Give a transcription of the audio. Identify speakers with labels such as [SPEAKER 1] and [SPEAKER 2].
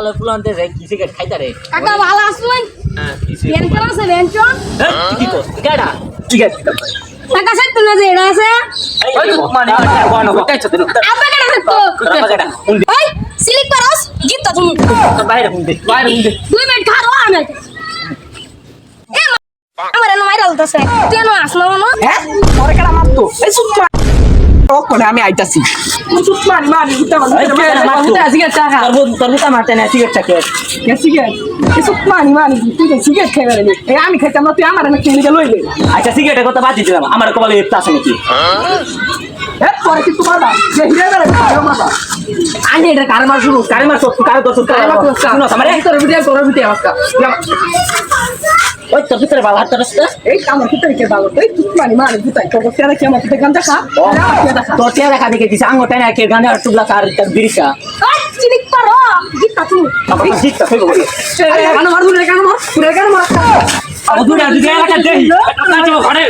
[SPEAKER 1] আজকালের ফুলান্তে যায় কি সিগারেট খাইতা রে?
[SPEAKER 2] কাকা ভালো আসুন
[SPEAKER 1] হ্যাঁ কিসে
[SPEAKER 2] আছে বেঞ্চন
[SPEAKER 1] কি কস গাড়া? সিগারেট
[SPEAKER 2] কাকা সাথে তুমি যে এটা আছে?
[SPEAKER 1] ওই মানে বানো কাইছ দিন
[SPEAKER 2] আব্বা কেন থাকতো? ওই সিলিক পারস জিত তো তুমি
[SPEAKER 1] বাইরে হুঁদে বাইরে হুঁদে
[SPEAKER 2] দুই মিনিট খারো আমি এ আমার এনে মাইরা লতাছে তুই এনে আসলো না।
[SPEAKER 3] হ্যাঁ? পরে কেডা মারতো? এই সুত ওখানে আমি আইতাছি। আমি খাইতাম না তুই আমার লইলে।
[SPEAKER 1] আচ্ছা সিগারেটের কথা বাদ দিলাম আমার কপালে আছে নাকি?
[SPEAKER 3] পরে কিন্তু মারবা যে হিরে বেড়ে মারবা
[SPEAKER 1] আনি এটা কার মার শুরু? কার মার সব কার দছ কার মার শুনো আমার
[SPEAKER 3] তোর ভিডিও তোর ভিডিও আজকা
[SPEAKER 1] ওই তোর ভিতরে বাবা হাত রাস্তা
[SPEAKER 3] এই কামড় ভিতরে কে ভালো তুই সুত মারি মারি বুঝাই তোর কেন কি আমার সাথে গান দেখা?
[SPEAKER 1] তোর চেহারা দেখা দেখে দিছে? আঙ্গো টাইনা কে গানে টুবলা কার তার বিরিশা
[SPEAKER 2] সিলিক পারো জিত তো তুমি
[SPEAKER 1] আমার জিতটা হইব
[SPEAKER 3] কেন মার দূরে কেন মার দূরে কেন মার।
[SPEAKER 1] আমার দুটা দুটা এলাকা দেই ঘরে